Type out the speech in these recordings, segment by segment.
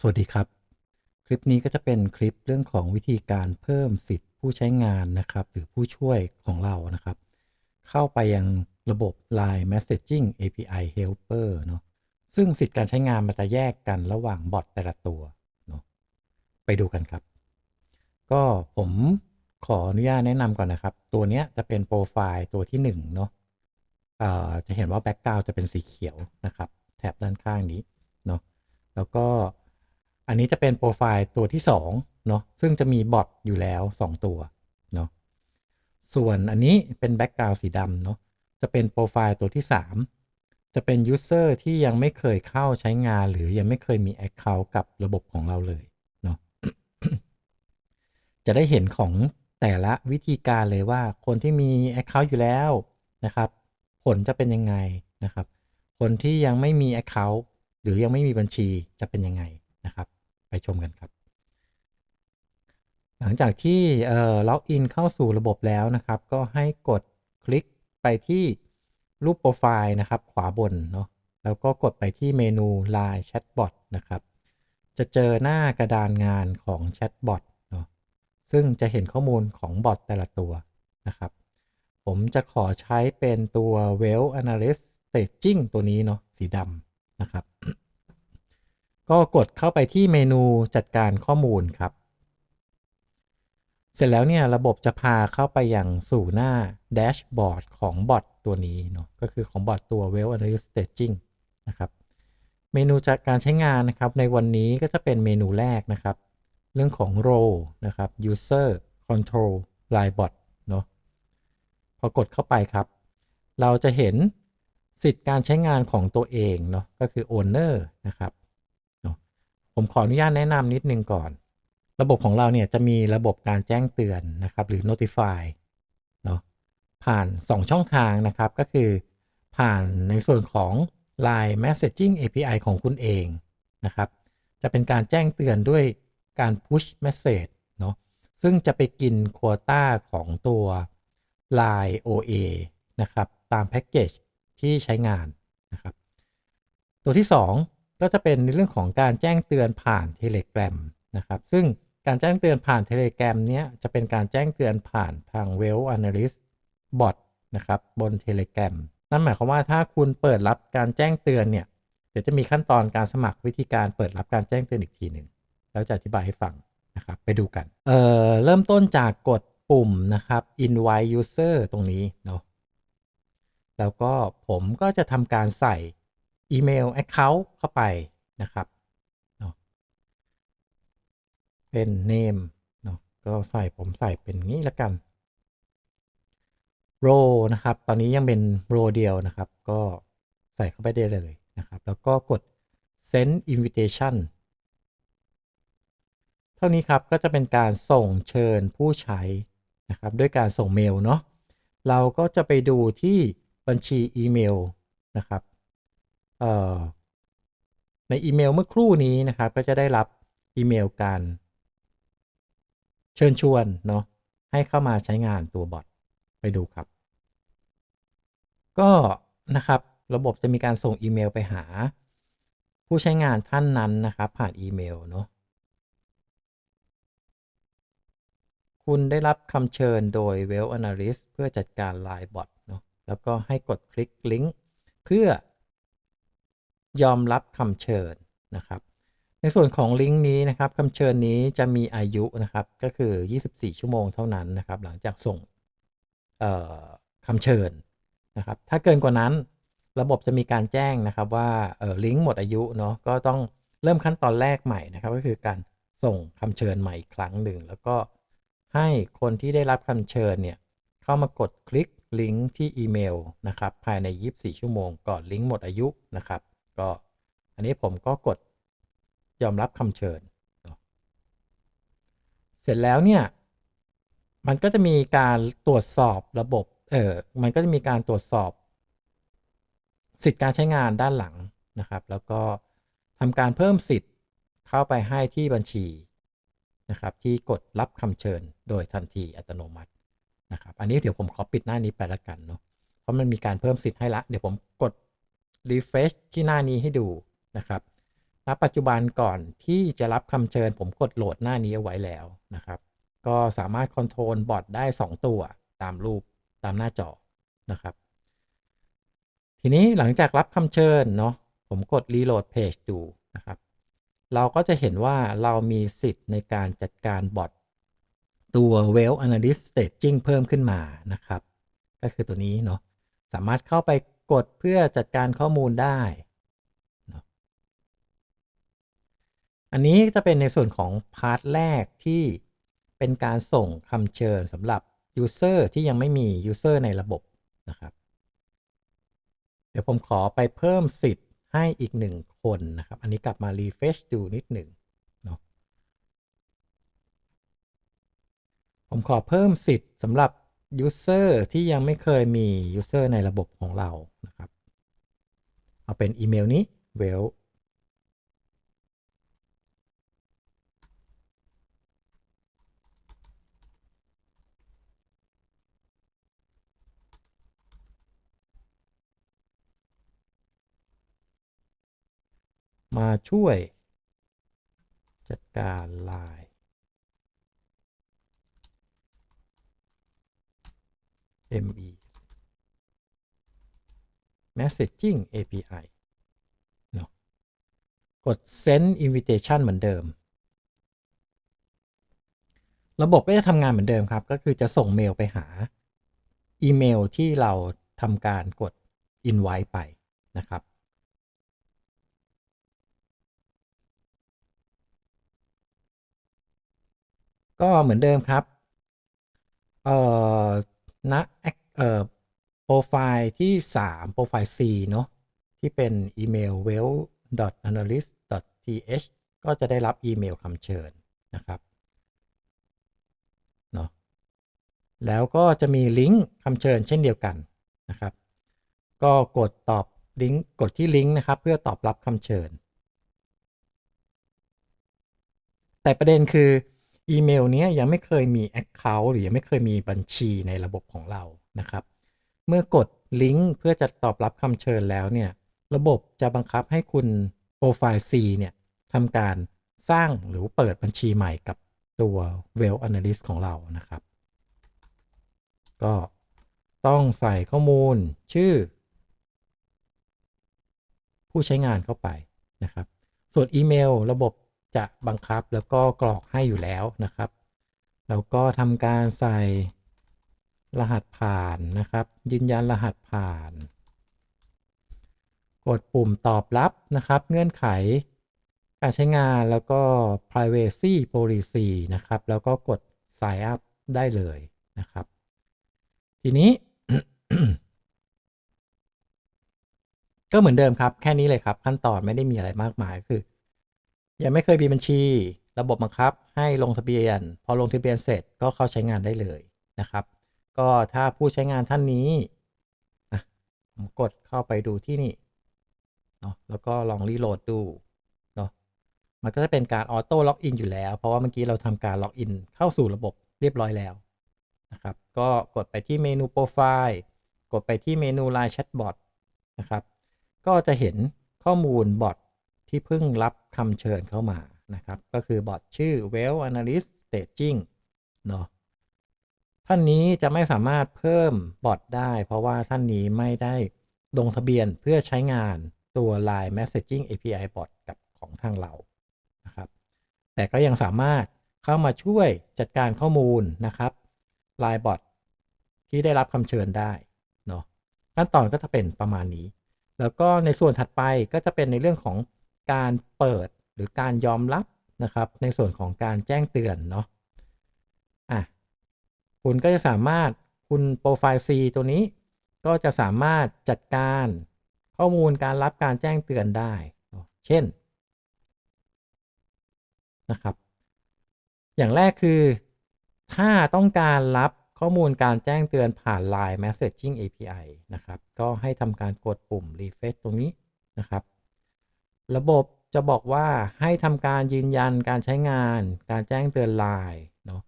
สวัสดีครับ คลิปนี้ก็จะเป็นคลิปเรื่องของวิธีการเพิ่มสิทธิ์ผู้ใช้งานนะครับ หรือผู้ช่วยของเรานะครับ เข้าไปยังระบบ Line Messaging API Helper เนาะซึ่งสิทธิ์การใช้งานมันจะแยกกันระหว่างบอทแต่ละตัวเนาะไปดูกันครับ ก็ผมขออนุญาตแนะนำก่อนนะครับ ตัวเนี้ยจะเป็นโปรไฟล์ตัวที่1เนาะเอ่อจะเห็นว่าแบ็กกราวจะเป็นสีเขียวนะครับ แถบด้านข้างนี้เนาะแล้วก็ อันนี้จะเป็นโปรไฟล์ตัวที่2เนาะซึ่งจะมีบอทอยู่แล้ว 2 ตัวเนาะส่วนอันนี้เป็นแบ็กกราวสีดำเนาะจะเป็นโปรไฟล์ตัวที่ 3 จะเป็นยูเซอร์ที่ยังไม่เคยเข้าใช้งาน หรือยังไม่เคยมี Account กับระบบของเราเลยเนาะจะได้เห็นของแต่ละวิธีการเลยว่าคนที่มี Account อยู่แล้วนะครับ ผลจะเป็นยังไงนะครับ คนที่ยังไม่มี Account หรือยังไม่มีบัญชีจะเป็นยังไงนะครับ ไปชมกันครับ หลังจากที่ล็อกอินเข้าสู่ระบบแล้วนะครับ ก็ให้กดคลิกไปที่รูปโปรไฟล์นะครับ ขวาบนเนาะแล้วก็กดไปที่เมนู Line Chatbot นะครับ จะเจอหน้ากระดานงานของ Chatbot เนาะซึ่งจะเห็นข้อมูลของบอทแต่ละตัวนะครับ ผมจะขอใช้เป็นตัว Well Analyst Staging ตัวนี้เนาะสีดำนะครับ ก็กดเข้าไปที่เมนูจัดการข้อมูลครับ เสร็จแล้วเนี่ยระบบจะพาเข้าไปอย่างสู่หน้าแดชบอร์ดของบอทตัวนี้เนาะก็คือของบอทตัว Well Analyst Staging นะครับเมนูจากการใช้งานนะครับในวันนี้ก็จะเป็นเมนูแรกนะครับ เรื่องของ role นะครับ user control line bot เนาะพอกดเข้าไปครับ เราจะเห็นสิทธิ์การใช้งานของตัวเองเนาะก็คือ owner นะครับ ผมขออนุญาตแนะนำนิดนึงก่อน ระบบของเราเนี่ยจะมีระบบการแจ้งเตือนนะครับ หรือ notify เนาะผ่าน 2 ช่องทางนะครับ ก็คือผ่านในส่วนของ Line Messaging API ของคุณเองนะครับ จะเป็นการแจ้งเตือนด้วยการ push message เนาะซึ่งจะไปกินโควต้าของตัว Line OA นะครับ ตามแพ็กเกจที่ใช้งานนะครับ ตัวที่ 2 ก็จะเป็นในเรื่องของการแจ้งเตือนผ่าน Telegram นะครับ ซึ่งการแจ้งเตือนผ่าน Telegram เนี้ยจะเป็นการแจ้งเตือนผ่านทาง Well Analyst Bot นะครับบน Telegram นั่นหมายความว่าถ้าคุณเปิดรับการแจ้งเตือนเนี่ยเดี๋ยวจะมีขั้นตอนการสมัครวิธีการเปิดรับการแจ้งเตือนอีกทีหนึ่งแล้วจะอธิบายให้ฟังนะครับไปดูกันเอ่อเริ่มต้นจากกดปุ่มนะครับ invite user ตรงนี้เนาะแล้วก็ผมก็จะทำการใส่ อีเมล account เข้าไปนะครับเป็น name เนาะก็ใส่ผมใส่เป็นงี้ละกันโรนะครับ ตอนนี้ยังเป็นโรเดียวนะครับ ก็ใส่เข้าไปได้เลยนะครับ แล้วก็กด send invitation เท่านี้ครับก็จะเป็นการส่งเชิญผู้ใช้นะครับ ด้วยการส่งเมลเนาะเราก็จะไปดูที่บัญชีอีเมลนะครับ ในอีเมลเมื่อครู่นี้นะครับ ก็จะได้รับอีเมลการเชิญชวนเนาะให้เข้ามาใช้งานตัวบอทไปดูครับ ก็นะครับระบบจะมีการส่งอีเมลไปหา ผู้ใช้งานท่านนั้นนะครับ ผ่านอีเมลเนาะคุณได้รับคำเชิญโดย Well Analyst เพื่อจัดการ Line Bot เนาะแล้วก็ให้กดคลิกลิงก์เพื่อ ยอมรับคำเชิญนะครับ ในส่วนของลิงก์นี้นะครับคำเชิญนี้จะมีอายุนะครับก็คือ 24 ชั่วโมงเท่านั้นนะครับ หลังจากส่งคำเชิญนะครับ ถ้าเกินกว่านั้นระบบจะมีการแจ้งนะครับว่าลิงก์หมดอายุเนาะก็ต้องเริ่มขั้นตอนแรกใหม่นะครับ ก็คือการส่งคำเชิญใหม่อีกครั้งหนึ่ง แล้วก็ให้คนที่ได้รับคำเชิญเนี่ยเข้ามากดคลิกลิงก์ที่อีเมลนะครับภายใน 24 ชั่วโมงก่อนลิงก์หมดอายุนะครับ ก็อันนี้ผมก็กดยอมรับคำเชิญ เสร็จแล้วเนี่ย มันก็จะมีการตรวจสอบระบบ เออมันก็จะมีการตรวจสอบ สิทธิการใช้งานด้านหลังนะครับ แล้วก็ทำการเพิ่มสิทธิ์เข้าไปให้ที่บัญชีนะครับ ที่กดรับคำเชิญโดยทันทีอัตโนมัตินะครับ อันนี้เดี๋ยวผมขอปิดหน้านี้ไปละกันเนาะ เพราะมันมีการเพิ่มสิทธิ์ให้ละ เดี๋ยวผมกด refresh ที่หน้านี้ให้ดูนะครับณปัจจุบันก่อนที่จะรับคำเชิญผมกดโหลดหน้านี้เอาไว้แล้วนะครับ ก็สามารถคอนโทรลบอทได้ 2 ตัวตามรูปตามหน้าจอนะครับ ทีนี้หลังจากรับคำเชิญเนาะผมกด reload page ดูนะครับ เราก็จะเห็นว่าเรามีสิทธิ์ในการจัดการบอทตัว well analyst staging เพิ่มขึ้นมานะครับ ก็คือตัวนี้เนาะสามารถเข้าไป กดเพื่อจัดการข้อมูลได้ อันนี้จะเป็นในส่วนของพาร์ทแรกที่เป็นการส่งคำเชิญสำหรับ User ที่ยังไม่มี User ในระบบนะครับ เดี๋ยวผมขอไปเพิ่มสิทธิ์ให้อีกหนึ่งคนนะครับ อันนี้กลับมา refresh ดูนิดหนึ่งเนาะผมขอเพิ่มสิทธิ์สำหรับ User ที่ยังไม่เคยมี User ในระบบของเรานะครับ เอาเป็นอีเมลนี้ well มาช่วยจัดการไลน์ ME Messaging API เนาะกด Send Invitation เหมือนเดิม ระบบก็จะทำงานเหมือนเดิมครับ ก็คือจะส่งเมลไปหา อีเมลที่เราทำการกด Invite ไปนะครับก็เหมือนเดิมครับ เอ่อ ณเอ่อโปรไฟล์ที่ 3 โปรไฟล์ C เนาะที่เป็นอีเมล well analyst th ก็จะได้รับอีเมลคำเชิญนะครับเนาะแล้วก็จะมีลิงก์คำเชิญเช่นเดียวกันนะครับ ก็กดตอบลิงก์กดที่ลิงก์นะครับ เพื่อตอบรับคำเชิญ แต่ประเด็นคือ อีเมลนี้ยังไม่เคยมี Account หรือยังไม่เคยมีบัญชีในระบบของเรานะครับ เมื่อกดลิงก์เพื่อจะตอบรับคำเชิญแล้วเนี่ยระบบจะบังคับให้คุณโปรไฟล์ C เนี่ยทำการสร้างหรือเปิดบัญชีใหม่กับตัว Well Analyst ของเรานะครับ ก็ต้องใส่ข้อมูลชื่อ ผู้ใช้งานเข้าไปนะครับ ส่วนอีเมลระบบ จะบังคับแล้วก็กรอกให้อยู่แล้วนะครับแล้วก็ทำการใส่รหัสผ่านนะครับ ยืนยันรหัสผ่าน กดปุ่มตอบรับนะครับ เงื่อนไข การใช้งานแล้วก็ privacy policy นะครับ แล้วก็กด sign up ได้เลยนะครับ ทีนี้ ก็เหมือนเดิมครับ แค่นี้เลยครับ ขั้นตอนไม่ได้มีอะไรมากมายคือ ยังไม่เคยมีบัญชี ระบบบังคับให้ลงทะเบียน พอลงทะเบียนเสร็จก็เข้าใช้งานได้เลยนะครับ ก็ถ้าผู้ใช้งานท่านนี้ผมกดเข้าไปดูที่นี่เนาะแล้วก็ลองรีโหลดดูเนาะมันก็จะเป็นการออโต้ล็อกอินอยู่แล้ว เพราะว่าเมื่อกี้เราทำการล็อกอินเข้าสู่ระบบเรียบร้อยแล้วนะครับ ก็กดไปที่เมนูโปรไฟล์กดไปที่เมนู Line Chatbot นะครับ ก็จะเห็นข้อมูลบอทที่เพิ่งรับ คำเชิญเข้ามานะครับ ก็คือบอทชื่อ Well Analyst Staging เนาะท่านนี้จะไม่สามารถเพิ่มบอทได้ เพราะว่าท่านนี้ไม่ได้ลงทะเบียนเพื่อใช้งานตัว Line Messaging API Bot กับของทางเรานะครับ แต่ก็ยังสามารถเข้ามาช่วยจัดการข้อมูลนะครับ Line Bot ที่ได้รับคำเชิญได้เนาะขั้นตอนก็จะเป็นประมาณนี้ แล้วก็ในส่วนถัดไปก็จะเป็นในเรื่องของ การเปิดหรือการยอมรับนะครับ ในส่วนของการแจ้งเตือนเนาะอะคุณก็จะสามารถคุณโปรไฟล์ C ตัวนี้ก็จะสามารถจัดการข้อมูลการรับการแจ้งเตือนได้ เช่นนะครับ อย่างแรกคือถ้าต้องการรับข้อมูลการแจ้งเตือนผ่าน Line Messaging API นะครับ ก็ให้ทำการกดปุ่ม refresh ตรงนี้นะครับ ระบบจะบอกว่าให้ทำการยืนยันการใช้งาน การแจ้งเตือนไลน์เนาะ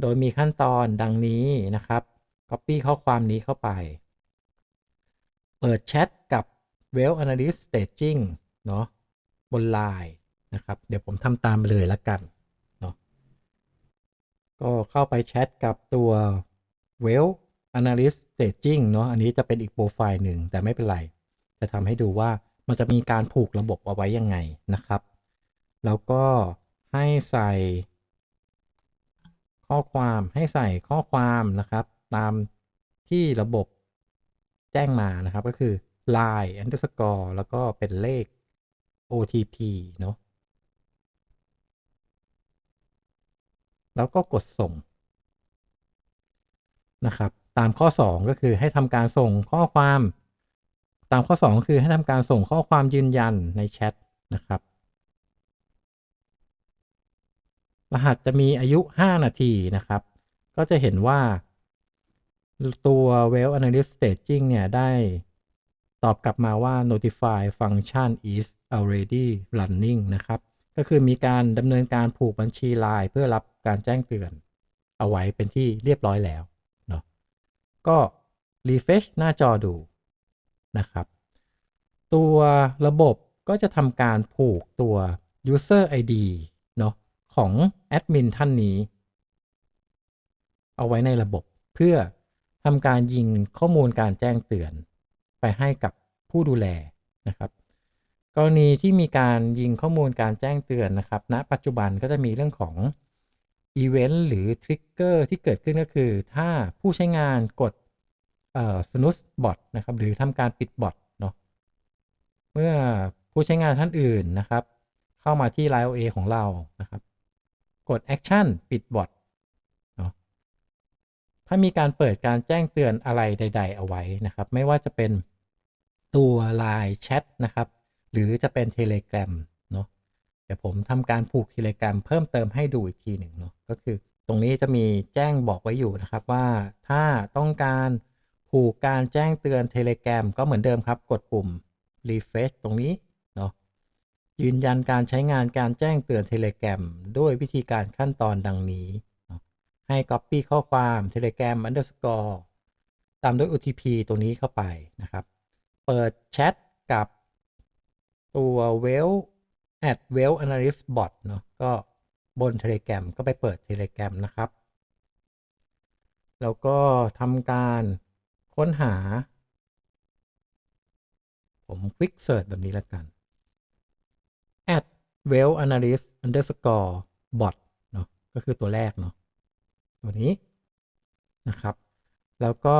โดยมีขั้นตอนดังนี้นะครับ Copy ข้อความนี้เข้าไป เปิดแชทกับ Well Analyst Staging เนาะบนไลน์นะครับ เดี๋ยวผมทำตามเลยละกันเนาะก็เข้าไปแชทกับตัว Well Analyst Staging เนาะอันนี้จะเป็นอีกโปรไฟล์หนึ่งแต่ไม่เป็นไร จะทำให้ดูว่า มันจะมีการผูกระบบเอาไว้ยังไงนะครับ แล้วก็ให้ใส่ ข้อความให้ใส่ข้อความนะครับ ตามที่ระบบแจ้งมานะครับ ก็คือ line underscore แล้วก็เป็นเลข OTP เนาะแล้วก็กดส่งนะครับ ตามข้อ 2 ก็คือให้ทำการส่งข้อความ ตามข้อ 2 คือให้ทำการส่งข้อความยืนยันในแชทนะครับ รหัสจะมีอายุ 5 นาทีนะครับ ก็จะเห็นว่า ตัว Well Analyst Staging เนี่ยได้ตอบกลับมาว่า notify function is already running นะครับ ก็คือมีการดำเนินการผูกบัญชี Line เพื่อรับการแจ้งเตือน เอาไว้เป็นที่เรียบร้อยแล้วเนาะก็ refresh หน้าจอดู นะครับ ตัวระบบก็จะทำการผูกตัว user ID เนาะของแอดมินท่านนี้ เอาไว้ในระบบเพื่อทำการยิงข้อมูลการแจ้งเตือน ไปให้กับผู้ดูแลนะครับ กรณีที่มีการยิงข้อมูลการแจ้งเตือนนะครับณปัจจุบันก็จะมีเรื่องของอีเวนต์หรือทริกเกอร์ที่เกิดขึ้นก็คือ ถ้าผู้ใช้งานกด เอ่อ snooze bot นะครับหรือทำการปิดบอทเนาะเมื่อผู้ใช้งานท่านอื่นนะครับ เข้ามาที่ Line OA ของเรานะครับ กด Action ปิดบอทเนาะถ้ามีการเปิดการแจ้งเตือนอะไรใด ๆ เอาไว้นะครับ ไม่ว่าจะเป็นตัว Line Chat นะครับ หรือจะเป็น Telegram เนาะเดี๋ยวผมทำการผูก Telegram เพิ่มเติมให้ดูอีกทีหนึ่งเนาะก็คือตรงนี้จะมีแจ้งบอกไว้อยู่นะครับว่าถ้าต้องการ ผูกการแจ้งเตือน Telegram ก็เหมือนเดิมครับ กดปุ่ม refresh ตรงนี้เนาะยืนยันการใช้งานการแจ้งเตือน Telegram ด้วยวิธีการขั้นตอนดังนี้ ให้ Copy ข้อความ Telegram underscore ตามด้วย OTP ตัวนี้เข้าไปนะครับ เปิดแชทกับตัว Well at Well Analyst Bot เนาะก็บน Telegram ก็ไปเปิด Telegram นะครับ แล้วก็ทำการ ค้นหา ผม Quick Search แบบนี้แล้วกัน at well analyst underscore bot เนาะก็คือตัวแรกเนาะตัวนี้นะครับ แล้วก็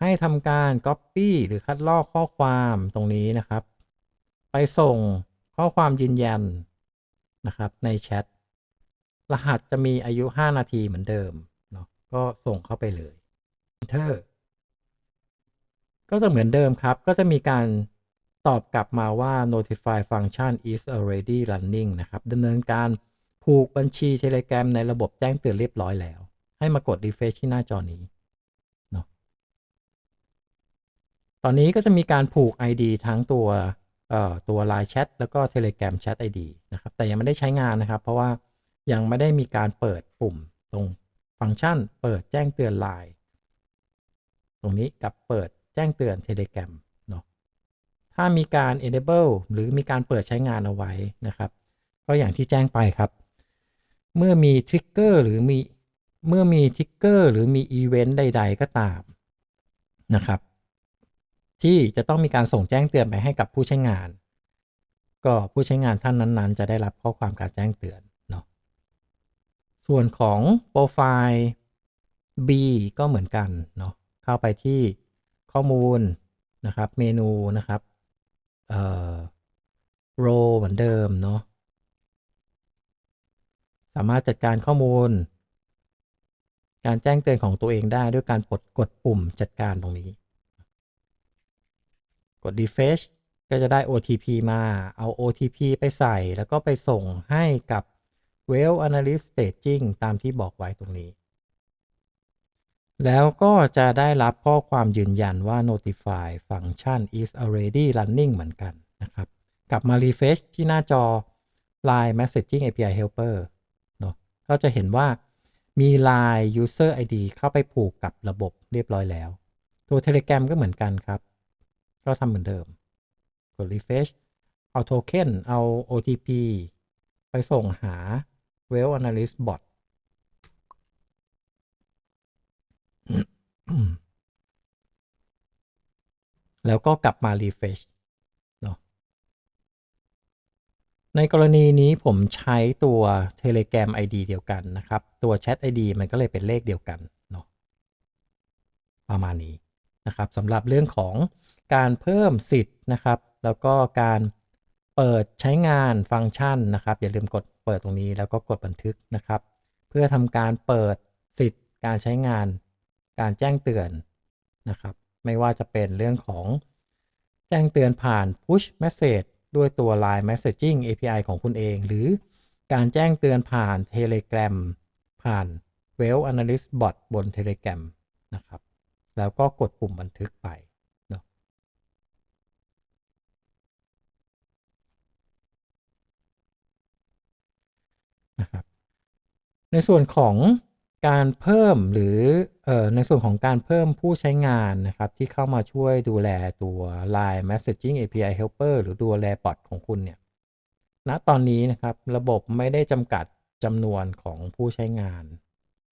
ให้ทำการ Copy หรือคัดลอกข้อความตรงนี้นะครับ ไปส่งข้อความยืนยันนะครับในแชทรหัสจะมีอายุ 5 นาทีเหมือนเดิมเนาะก็ส่งเข้าไปเลย Enter ก็จะเหมือนเดิมครับ ก็จะมีการตอบกลับมาว่า notify function is already running นะครับดำเนินการผูกบัญชี Telegram ในระบบแจ้งเตือนเรียบร้อยแล้ว ให้มากด refresh ที่หน้าจอนี้เนาะตอนนี้ก็จะมีการผูก ID ทั้งตัวเอ่อตัว Line Chat แล้วก็ Telegram Chat ID นะครับ แต่ยังไม่ได้ใช้งานนะครับ เพราะว่ายังไม่ได้มีการเปิดปุ่มตรงฟังก์ชัน เปิดแจ้งเตือน Line ตรงนี้กับเปิด แจ้งเตือน Telegram เนาะถ้ามีการ enable หรือมีการเปิดใช้งานเอาไว้นะครับ ก็อย่างที่แจ้งไปครับ เมื่อมีทริกเกอร์หรือมีเมื่อมีทริกเกอร์หรือมีอีเวนต์ใด ๆ ก็ตามนะครับ ที่จะต้องมีการส่งแจ้งเตือนไปให้กับผู้ใช้งาน ก็ผู้ใช้งานท่านนั้นๆ จะได้รับข้อความการแจ้งเตือนเนาะส่วนของโปรไฟล์ B ก็เหมือนกันเนาะเข้าไปที่ ข้อมูลนะครับ เมนูนะครับ เอ่อโรเหมือนเดิมเนาะ สามารถจัดการข้อมูล การแจ้งเตือนของตัวเองได้ด้วยการกดกดปุ่มจัดการตรงนี้ กด refresh ก็จะได้ OTP มา เอา OTP ไปใส่ แล้วก็ไปส่งให้กับ Well Analyst Staging ตามที่บอกไว้ตรงนี้ แล้วก็จะได้รับข้อความยืนยันว่า notify function is already running เหมือนกันนะครับ กลับมา refresh ที่หน้าจอ Line Messaging API Helper เนาะก็จะเห็นว่ามี Line User ID เข้าไปผูกกับระบบเรียบร้อยแล้ว ตัว Telegram ก็เหมือนกันครับ ก็ทำเหมือนเดิม กด refresh เอาโทเค็นเอา OTP ไปส่งหา Well Analyst Bot แล้วก็กลับมา refresh เนาะในกรณีนี้ผมใช้ตัว Telegram ID เดียวกันนะครับ ตัว Chat ID มันก็เลยเป็นเลขเดียวกันเนาะประมาณนี้นะครับสำหรับเรื่องของการเพิ่มสิทธิ์นะครับ แล้วก็การเปิดใช้งานฟังก์ชันนะครับ อย่าลืมกดเปิดตรงนี้แล้วก็กดบันทึกนะครับ เพื่อทำการเปิดสิทธิ์การใช้งาน การแจ้งเตือนนะครับ ไม่ว่าจะเป็นเรื่องของแจ้งเตือนผ่าน push message ด้วยตัว Line Messaging API ของคุณเอง หรือการแจ้งเตือนผ่าน Telegram ผ่าน Well Analyst Bot บน Telegram นะครับ แล้วก็กดปุ่มบันทึกไปเนาะนะครับ ในส่วนของ การเพิ่มหรือในส่วนของการเพิ่มผู้ใช้งานนะครับ ที่เข้ามาช่วยดูแลตัว Line Messaging API Helper หรือดูแลบอทของคุณเนี่ยณตอนนี้นะครับระบบไม่ได้จำกัดจำนวนของผู้ใช้งาน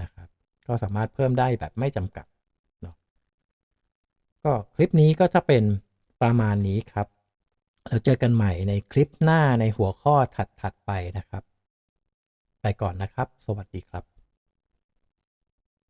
นะครับ ก็สามารถเพิ่มได้แบบไม่จำกัดเนาะก็คลิปนี้ก็จะเป็นประมาณนี้ครับแล้วเจอกันใหม่ในคลิปหน้าในหัวข้อถัดๆไปนะครับ ไปก่อนนะครับ สวัสดีครับ